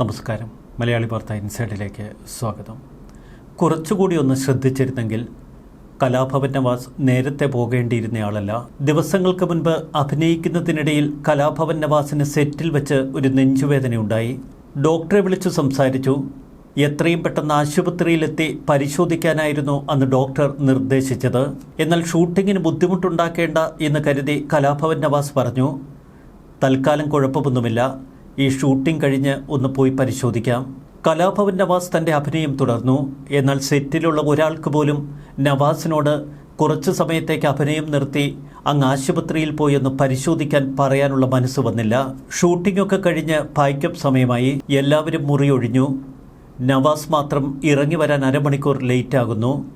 നമസ്കാരം. മലയാളി വാർത്ത ഇൻസൈഡിലേക്ക് സ്വാഗതം. കുറച്ചുകൂടി ഒന്ന് ശ്രദ്ധിച്ചിരുന്നെങ്കിൽ കലാഭവൻ നവാസ് നേരത്തെ പോകേണ്ടിയിരുന്നയാളല്ല. ദിവസങ്ങൾക്ക് മുൻപ് അഭിനയിക്കുന്നതിനിടയിൽ കലാഭവൻ നവാസിന് സെറ്റിൽ വെച്ച് ഒരു നെഞ്ചുവേദനയുണ്ടായി. ഡോക്ടറെ വിളിച്ചു സംസാരിച്ചു. എത്രയും പെട്ടെന്ന് ആശുപത്രിയിലെത്തി പരിശോധിക്കാനായിരുന്നു അന്ന് ഡോക്ടർ നിർദ്ദേശിച്ചത്. എന്നാൽ ഷൂട്ടിങ്ങിന് ബുദ്ധിമുട്ടുണ്ടാക്കേണ്ട എന്ന് കരുതി കലാഭവൻ നവാസ് പറഞ്ഞു. തൽക്കാലം കുഴപ്പമൊന്നുമില്ല. ഈ ഷൂട്ടിംഗ് കഴിഞ്ഞ് ഒന്ന് പോയി പരിശോധിക്കാം. കലാഭവൻ നവാസ് തന്റെ അഭിനയം തുടർന്നു. എന്നാൽ സെറ്റിലുള്ള ഒരാൾക്ക് പോലും നവാസിനോട് കുറച്ചു സമയത്തേക്ക് അഭിനയം നിർത്തി അങ്ങ് ആശുപത്രിയിൽ പോയി ഒന്ന് പരിശോധിക്കാൻ പറയാനുള്ള മനസ്സ് വന്നില്ല. ഷൂട്ടിംഗ് ഒക്കെ കഴിഞ്ഞ് പായ്ക്കപ്പ് സമയമായി. എല്ലാവരും മുറിയൊഴിഞ്ഞു. നവാസ് മാത്രം ഇറങ്ങി വരാൻ അരമണിക്കൂർ ലേറ്റ് ആകുന്നു.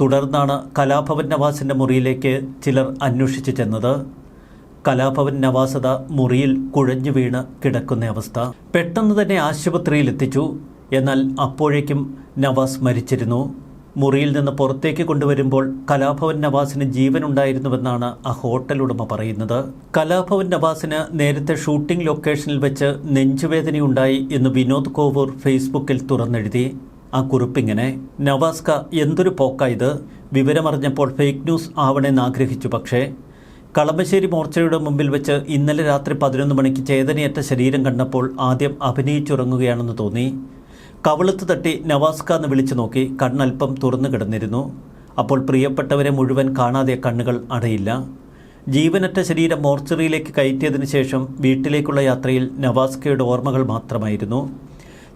തുടർന്നാണ് കലാഭവൻ നവാസിന്റെ മുറിയിലേക്ക് ചിലർ അന്വേഷിച്ചു ചെന്നത്. കലാഭവൻ നവാസത മുറിയിൽ കുഴഞ്ഞു വീണ് കിടക്കുന്ന അവസ്ഥ. പെട്ടെന്ന് തന്നെ ആശുപത്രിയിൽ എത്തിച്ചു എന്നാൽ അപ്പോഴേക്കും നവാസ് മരിച്ചിരുന്നു. മുറിയിൽ നിന്ന് പുറത്തേക്ക് കൊണ്ടുവരുമ്പോൾ കലാഭവൻ നവാസിന് ജീവനുണ്ടായിരുന്നുവെന്നാണ് ആ ഹോട്ടൽ ഉടമ പറയുന്നത്. കലാഭവൻ നവാസിന് നേരത്തെ ഷൂട്ടിംഗ് ലൊക്കേഷനിൽ വെച്ച് നെഞ്ചുവേദനയുണ്ടായി എന്ന് വിനോദ് കോവൂർ ഫേസ്ബുക്കിൽ തുറന്നെഴുതി. ആ കുറിപ്പിങ്ങനെ നവാസ്ക എന്തൊരു പോക്കായത് വിവരമറിഞ്ഞപ്പോൾ ഫേക്ക് ന്യൂസ് ആവണമെന്ന് ആഗ്രഹിച്ചു പക്ഷേ കളമശ്ശേരി മോർച്ചയുടെ മുമ്പിൽ വെച്ച് ഇന്നലെ രാത്രി പതിനൊന്ന് മണിക്ക് ചേതനയേറ്റ ശരീരം കണ്ടപ്പോൾ ആദ്യം അഭിനയിച്ചുറങ്ങുകയാണെന്ന് തോന്നി. കവളത്ത് തട്ടി നവാസ്ക എന്ന് വിളിച്ചു നോക്കി കണ്ണൽപ്പം തുറന്നു കിടന്നിരുന്നു. അപ്പോൾ പ്രിയപ്പെട്ടവരെ മുഴുവൻ കാണാതെ കണ്ണുകൾ അടയില്ല. ജീവനറ്റ ശരീരം മോർച്ചറിയിലേക്ക് കയറ്റിയതിനു ശേഷം വീട്ടിലേക്കുള്ള യാത്രയിൽ നവാസ്കയുടെ ഓർമ്മകൾ മാത്രമായിരുന്നു.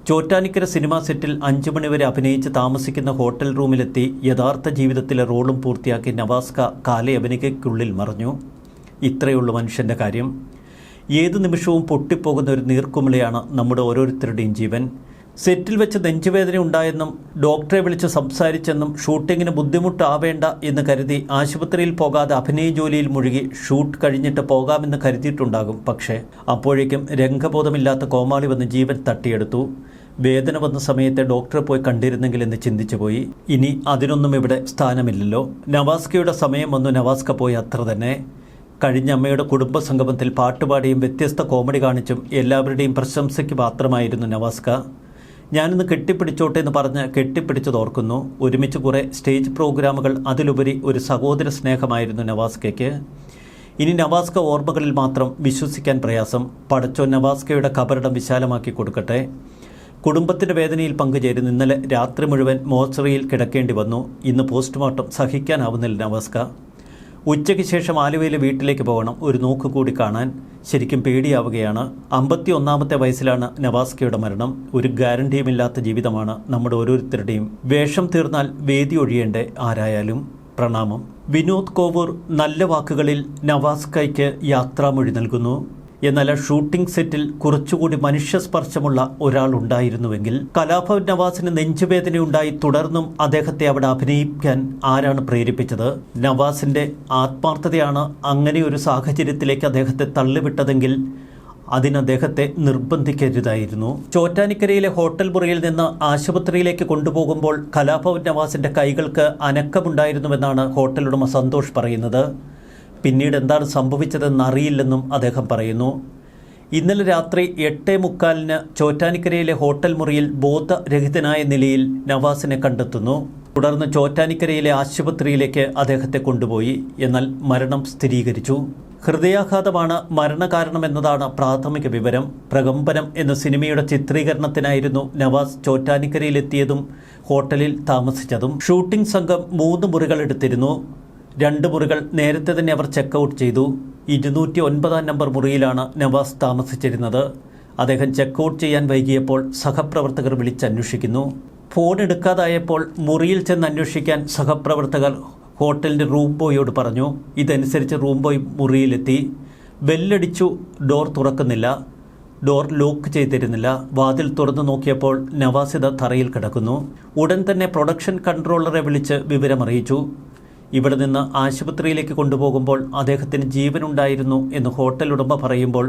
ചോറ്റാനിക്കര സിനിമാ സെറ്റിൽ അഞ്ചു മണിവരെ അഭിനയിച്ച് താമസിക്കുന്ന ഹോട്ടൽ റൂമിലെത്തി യഥാർത്ഥ ജീവിതത്തിലെ റോളും പൂർത്തിയാക്കി നവാസ്ക കാലയവനികയ്ക്കുള്ളിൽ മറഞ്ഞു. ഇത്രയുള്ള മനുഷ്യന്റെ കാര്യം. ഏതു നിമിഷവും പൊട്ടിപ്പോകുന്ന ഒരു നീർക്കുമിളയാണ് നമ്മുടെ ഓരോരുത്തരുടെയും ജീവൻ. സെറ്റിൽ വെച്ച് നെഞ്ചുവേദന ഉണ്ടായെന്നും ഡോക്ടറെ വിളിച്ച് സംസാരിച്ചെന്നും ഷൂട്ടിങ്ങിന് ബുദ്ധിമുട്ടാവേണ്ട എന്ന് കരുതി ആശുപത്രിയിൽ പോകാതെ അഭിനയ ജോലിയിൽ മുഴുകി ഷൂട്ട് കഴിഞ്ഞിട്ട് പോകാമെന്ന് കരുതിയിട്ടുണ്ടാകും. പക്ഷേ അപ്പോഴേക്കും രംഗബോധമില്ലാത്ത കോമാളി വന്ന് ജീവൻ തട്ടിയെടുത്തു. വേദന വന്ന സമയത്ത് ഡോക്ടറെ പോയി കണ്ടിരുന്നെങ്കിൽ എന്ന് ചിന്തിച്ചു പോയി ഇനി അതിനൊന്നും ഇവിടെ സ്ഥാനമില്ലല്ലോ. നവാസ്കയുടെ സമയം വന്നു നവാസ്ക പോയി അത്ര തന്നെ. കഴിഞ്ഞ അമ്മയുടെ കുടുംബ സംഗമത്തിൽ പാട്ടുപാടിയും വ്യത്യസ്ത കോമഡി കാണിച്ചും എല്ലാവരുടെയും പ്രശംസയ്ക്ക് പാത്രമായിരുന്നു നവാസ്ക. ഞാനിന്ന് കെട്ടിപ്പിടിച്ചോട്ടെ എന്ന് പറഞ്ഞ് കെട്ടിപ്പിടിച്ചത് ഓർക്കുന്നു. ഒരുമിച്ച് കുറേ സ്റ്റേജ് പ്രോഗ്രാമുകൾ അതിലുപരി ഒരു സഹോദര സ്നേഹമായിരുന്നു നവാസ്കയ്ക്ക്. ഇനി നവാസ്ക ഓർമ്മകളിൽ മാത്രം വിശ്വസിക്കാൻ പ്രയാസം. പടച്ചോ നവാസ്കയുടെ കബറിടം വിശാലമാക്കി കൊടുക്കട്ടെ. കുടുംബത്തിന്റെ വേദനയിൽ പങ്കുചേരുന്നു ഇന്നലെ രാത്രി മുഴുവൻ മോർച്ചറിയിൽ കിടക്കേണ്ടി വന്നു. ഇന്ന് പോസ്റ്റ്മോർട്ടം സഹിക്കാനാവുന്നില്ല നവാസ്ക. ഉച്ചയ്ക്ക് ശേഷം ആലുവയിലെ വീട്ടിലേക്ക് പോകണം. ഒരു നോക്ക് കൂടി കാണാൻ ശരിക്കും പേടിയാവുകയാണ്. അമ്പത്തി ഒന്നാമത്തെ വയസ്സിലാണ് നവാസ്കയുടെ മരണം. ഒരു ഗ്യാരണ്ടിയുമില്ലാത്ത ജീവിതമാണ് നമ്മുടെ ഓരോരുത്തരുടെയും. വേഷം തീർന്നാൽ വേദി ഒഴിയേണ്ടേ ആരായാലും. പ്രണാമം. വിനോദ് കോവൂർ നല്ല വാക്കുകളിൽ നവാസ്കയ്ക്ക് യാത്രാമൊഴി നൽകുന്നു. എന്നാൽ ആ ഷൂട്ടിംഗ് സെറ്റിൽ കുറച്ചുകൂടി മനുഷ്യസ്പർശമുള്ള ഒരാൾ ഉണ്ടായിരുന്നുവെങ്കിൽ കലാഭവൻ നവാസിന് നെഞ്ചുവേദനയുണ്ടായി തുടർന്നും അദ്ദേഹത്തെ അവിടെ അഭിനയിക്കാൻ ആരാണ് പ്രേരിപ്പിച്ചത്? നവാസിന്റെ ആത്മാർത്ഥതയാണ് അങ്ങനെ ഒരു സാഹചര്യത്തിലേക്ക് അദ്ദേഹത്തെ തള്ളിവിട്ടതെങ്കിൽ അതിന് അദ്ദേഹത്തെ നിർബന്ധിക്കരുതായിരുന്നു. ചോറ്റാനിക്കരയിലെ ഹോട്ടൽ മുറിയിൽ നിന്ന് ആശുപത്രിയിലേക്ക് കൊണ്ടുപോകുമ്പോൾ കലാഭവൻ നവാസിന്റെ കൈകൾക്ക് അനക്കമുണ്ടായിരുന്നുവെന്നാണ് ഹോട്ടൽ ഉടമ സന്തോഷ് പറയുന്നത്. പിന്നീട് എന്താണ് സംഭവിച്ചതെന്ന് അറിയില്ലെന്നും അദ്ദേഹം പറയുന്നു. ഇന്നലെ രാത്രി എട്ടേ മുക്കാലിന് ചോറ്റാനിക്കരയിലെ ഹോട്ടൽ മുറിയിൽ ബോധരഹിതനായ നിലയിൽ നവാസിനെ കണ്ടെത്തുന്നു. തുടർന്ന് ചോറ്റാനിക്കരയിലെ ആശുപത്രിയിലേക്ക് അദ്ദേഹത്തെ കൊണ്ടുപോയി. എന്നാൽ മരണം സ്ഥിരീകരിച്ചു. ഹൃദയാഘാതമാണ് മരണകാരണമെന്നതാണ് പ്രാഥമിക വിവരം. പ്രകമ്പനം എന്ന സിനിമയുടെ ചിത്രീകരണത്തിനായിരുന്നു നവാസ് ചോറ്റാനിക്കരയിലെത്തിയതും ഹോട്ടലിൽ താമസിച്ചതും. ഷൂട്ടിംഗ് സംഘം മൂന്ന് മുറികൾ എടുത്തിരുന്നു. രണ്ട് മുറികൾ നേരത്തെ തന്നെ അവർ ചെക്ക് ഔട്ട് ചെയ്തു. ഇരുന്നൂറ്റി ഒൻപതാം നമ്പർ മുറിയിലാണ് നവാസ് താമസിച്ചിരുന്നത്. അദ്ദേഹം ചെക്ക് ഔട്ട് ചെയ്യാൻ വൈകിയപ്പോൾ സഹപ്രവർത്തകർ വിളിച്ചന്വേഷിക്കുന്നു. ഫോൺ എടുക്കാതായപ്പോൾ മുറിയിൽ ചെന്ന് അന്വേഷിക്കാൻ സഹപ്രവർത്തകർ ഹോട്ടലിന്റെ റൂം ബോയോട് പറഞ്ഞു ഇതനുസരിച്ച് റൂം ബോയ് മുറിയിലെത്തി. ബെല്ലടിച്ചു ഡോർ തുറക്കുന്നില്ല. ഡോർ ലോക്ക് ചെയ്തിരുന്നില്ല. വാതിൽ തുറന്നു നോക്കിയപ്പോൾ നവാസിത തറയിൽ കിടക്കുന്നു. ഉടൻ തന്നെ പ്രൊഡക്ഷൻ കൺട്രോളറെ വിളിച്ച് വിവരമറിയിച്ചു. ഇവിടെ നിന്ന് ആശുപത്രിയിലേക്ക് കൊണ്ടുപോകുമ്പോൾ അദ്ദേഹത്തിന് ജീവനുണ്ടായിരുന്നു എന്ന് ഹോട്ടൽ ഉടമ പറയുമ്പോൾ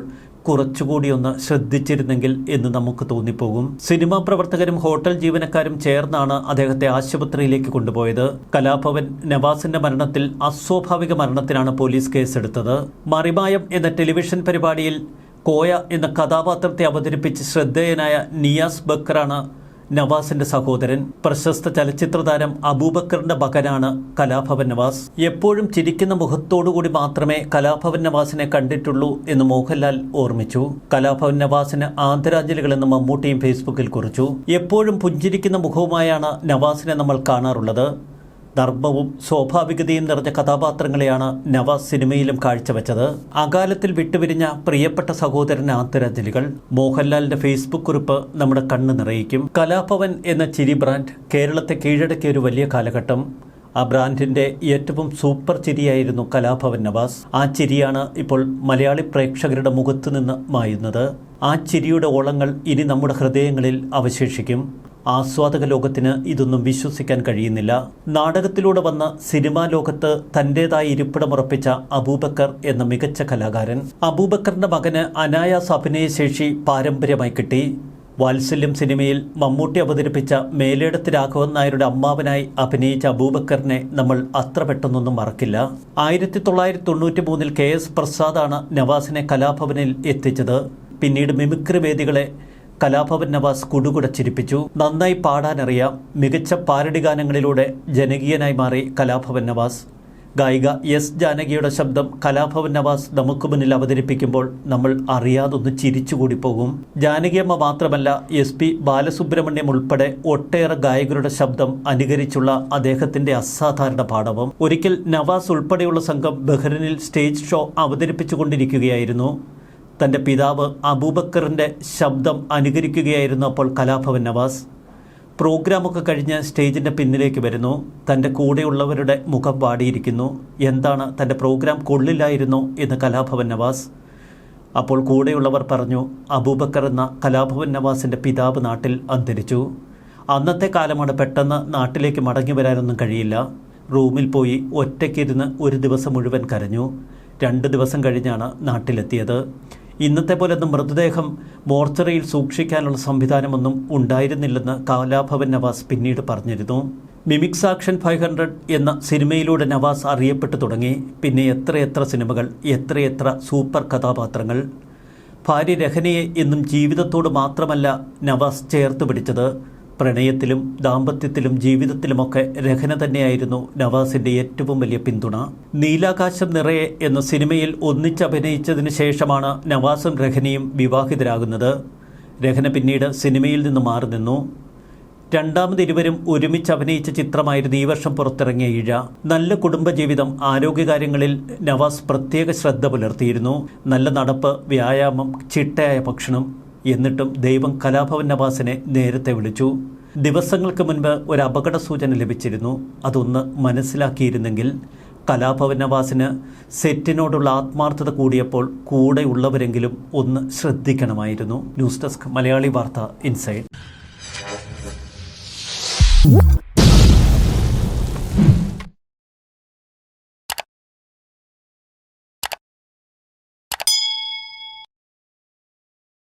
കുറച്ചുകൂടി ഒന്ന് ശ്രദ്ധിച്ചിരുന്നെങ്കിൽ എന്ന് നമുക്ക് തോന്നിപ്പോകും. സിനിമാ പ്രവർത്തകരും ഹോട്ടൽ ജീവനക്കാരും ചേർന്നാണ് അദ്ദേഹത്തെ ആശുപത്രിയിലേക്ക് കൊണ്ടുപോയത്. കലാഭവൻ നവാസിന്റെ മരണത്തിൽ അസ്വാഭാവിക മരണത്തിനാണ് പോലീസ് കേസെടുത്തത്. മറിമായം എന്ന ടെലിവിഷൻ പരിപാടിയിൽ കോയ എന്ന കഥാപാത്രത്തെ അവതരിപ്പിച്ച് ശ്രദ്ധേയനായ നിയാസ് ബക്കറാണ് നവാസിന്റെ സഹോദരൻ പ്രശസ്ത ചലച്ചിത്ര താരം അബൂബക്കറിന്റെ മകനാണ് കലാഭവൻ നവാസ്. എപ്പോഴും ചിരിക്കുന്ന മുഖത്തോടുകൂടി മാത്രമേ കലാഭവൻ നവാസിനെ കണ്ടിട്ടുള്ളൂ എന്ന് മോഹൻലാൽ ഓർമ്മിച്ചു. കലാഭവൻ നവാസിന് ആദരാഞ്ജലികൾ എന്ന് മമ്മൂട്ടിയും ഫേസ്ബുക്കിൽ കുറിച്ചു. എപ്പോഴും പുഞ്ചിരിക്കുന്ന മുഖവുമായാണ് നവാസിനെ നമ്മൾ കാണാറുള്ളത്. നർമ്മവും സ്വാഭാവികതയും നിറഞ്ഞ കഥാപാത്രങ്ങളെയാണ് നവാസ് സിനിമയിലും കാഴ്ചവെച്ചത്. അകാലത്തിൽ വിട്ടുപിരിഞ്ഞ പ്രിയപ്പെട്ട സഹോദരന് ആദരാഞ്ജലികൾ മോഹൻലാലിന്റെ ഫേസ്ബുക്ക് കുറിപ്പ് നമ്മുടെ കണ്ണ് നിറയിക്കും. കലാഭവൻ എന്ന ചിരി ബ്രാൻഡ് കേരളത്തെ കീഴടക്കിയ ഒരു വലിയ കാലഘട്ടം. ആ ബ്രാൻഡിന്റെ ഏറ്റവും സൂപ്പർ ചിരിയായിരുന്നു കലാഭവൻ നവാസ്. ആ ചിരിയാണ് ഇപ്പോൾ മലയാളി പ്രേക്ഷകരുടെ മുഖത്തു നിന്ന് മായുന്നത്. ആ ചിരിയുടെ ഓളങ്ങൾ ഇനി നമ്മുടെ ഹൃദയങ്ങളിൽ അവശേഷിക്കും. ആസ്വാദക ലോകത്തിന് ഇതൊന്നും വിശ്വസിക്കാൻ കഴിയുന്നില്ല. നാടകത്തിലൂടെ വന്ന സിനിമാ ലോകത്ത് തന്റേതായ ഇരിപ്പിടമുറപ്പിച്ച അബൂബക്കർ എന്ന മികച്ച കലാകാരൻ. അബൂബക്കറിന്റെ മകന് അനായാസ അഭിനയശേഷി പാരമ്പര്യമായി കിട്ടി. വാത്സല്യം സിനിമയിൽ മമ്മൂട്ടി അവതരിപ്പിച്ച മേലേടത്ത് രാഘവൻ നായരുടെ അമ്മാവനായി അഭിനയിച്ച അബൂബക്കറിനെ നമ്മൾ അത്ര പെട്ടെന്നൊന്നും മറക്കില്ല. ആയിരത്തി തൊള്ളായിരത്തി തൊണ്ണൂറ്റി മൂന്നിൽ കെ എസ് പ്രസാദാണ് നവാസിനെ കലാഭവനിൽ എത്തിച്ചത്. പിന്നീട് മിമിക്രി വേദികളെ കലാഭവൻ നവാസ് കുടുകുട ചിരിപ്പിച്ചു. നന്നായി പാടാനറിയാം മികച്ച പാരടി ഗാനങ്ങളിലൂടെ ജനകീയനായി മാറി കലാഭവൻ നവാസ്. ഗായിക എസ് ജാനകിയുടെ ശബ്ദം കലാഭവൻ നവാസ് നമുക്ക് മുന്നിൽ അവതരിപ്പിക്കുമ്പോൾ നമ്മൾ അറിയാതൊന്ന് ചിരിച്ചുകൂടി പോകും. ജാനകിയമ്മ മാത്രമല്ല എസ് പി ബാലസുബ്രഹ്മണ്യം ഉൾപ്പെടെ ഒട്ടേറെ ഗായകരുടെ ശബ്ദം അനുകരിച്ചുള്ള അദ്ദേഹത്തിന്റെ അസാധാരണ പാഠവും. ഒരിക്കൽ നവാസ് ഉൾപ്പെടെയുള്ള സംഘം ബഹ്റിനിൽ സ്റ്റേജ് ഷോ അവതരിപ്പിച്ചുകൊണ്ടിരിക്കുകയായിരുന്നു. തന്റെ പിതാവ് അബൂബക്കറിന്റെ ശബ്ദം അനുകരിക്കുകയായിരുന്നു അപ്പോൾ കലാഭവൻ നവാസ് പ്രോഗ്രാമൊക്കെ കഴിഞ്ഞ് സ്റ്റേജിന്റെ പിന്നിലേക്ക് വരുന്നു. തന്റെ കൂടെയുള്ളവരുടെ മുഖം വാടിയിരിക്കുന്നു. എന്താണ് തന്റെ പ്രോഗ്രാം കൊള്ളില്ലായിരുന്നു എന്ന് കലാഭവൻ നവാസ്. അപ്പോൾ കൂടെയുള്ളവർ പറഞ്ഞു അബൂബക്കർ എന്ന കലാഭവൻ നവാസിന്റെ പിതാവ് നാട്ടിൽ അന്തരിച്ചു. അന്നത്തെ കാലമാണ് പെട്ടെന്ന് നാട്ടിലേക്ക് മടങ്ങി വരാനൊന്നും കഴിയില്ല. റൂമിൽ പോയി ഒറ്റയ്ക്കിരുന്ന് ഒരു ദിവസം മുഴുവൻ കരഞ്ഞു. രണ്ട് ദിവസം കഴിഞ്ഞാണ് നാട്ടിലെത്തിയത്. ഇന്നത്തെ പോലെ ഒന്നും മൃതദേഹം മോർച്ചറിയിൽ സൂക്ഷിക്കാനുള്ള സംവിധാനമൊന്നും ഉണ്ടായിരുന്നില്ലെന്ന് കാലാഭവൻ നവാസ് പിന്നീട് പറഞ്ഞിരുന്നു. മിമിക്സ് ആക്ഷൻ ഫൈവ് ഹൺഡ്രഡ് എന്ന സിനിമയിലൂടെ നവാസ് അറിയപ്പെട്ടു തുടങ്ങി. പിന്നെ എത്രയെത്ര സിനിമകൾ എത്രയെത്ര സൂപ്പർ കഥാപാത്രങ്ങൾ. ഭാര്യ രഹനയെ എന്നും ജീവിതത്തോട് മാത്രമല്ല നവാസ് ചേർത്ത് പിടിച്ചത്. പ്രണയത്തിലും ദാമ്പത്യത്തിലും ജീവിതത്തിലുമൊക്കെ രഹന തന്നെയായിരുന്നു നവാസിന്റെ ഏറ്റവും വലിയ പിന്തുണ. നീലാകാശം നിറയെ എന്ന സിനിമയിൽ ഒന്നിച്ചഭിനയിച്ചതിനു ശേഷമാണ് നവാസും രഹനയും വിവാഹിതരാകുന്നത്. രഹന പിന്നീട് സിനിമയിൽ നിന്ന് മാറി നിന്നു. രണ്ടാമത് ഇരുവരും ഒരുമിച്ച് അഭിനയിച്ച ചിത്രമായിരുന്നു ഈ വർഷം പുറത്തിറങ്ങിയ ഇഴ. നല്ല കുടുംബജീവിതം ആരോഗ്യകാര്യങ്ങളിൽ നവാസ് പ്രത്യേക ശ്രദ്ധ പുലർത്തിയിരുന്നു. നല്ല നടപ്പ് വ്യായാമം ചിട്ടയായ ഭക്ഷണം എന്നിട്ടും ദൈവം കലാഭവൻ നവാസിനെ നേരത്തെ വിളിച്ചു. ദിവസങ്ങൾക്ക് മുൻപ് ഒരു അപകട സൂചന ലഭിച്ചിരുന്നു. അതൊന്ന് മനസ്സിലാക്കിയിരുന്നെങ്കിൽ കലാഭവൻ നവാസിന് സെറ്റിനോടുള്ള ആത്മാർത്ഥത കൂടിയപ്പോൾ കൂടെയുള്ളവരെങ്കിലും ഒന്ന് ശ്രദ്ധിക്കണമായിരുന്നു. ന്യൂസ് ഡെസ്ക് മലയാളി വാർത്ത ഇൻസൈഡ്.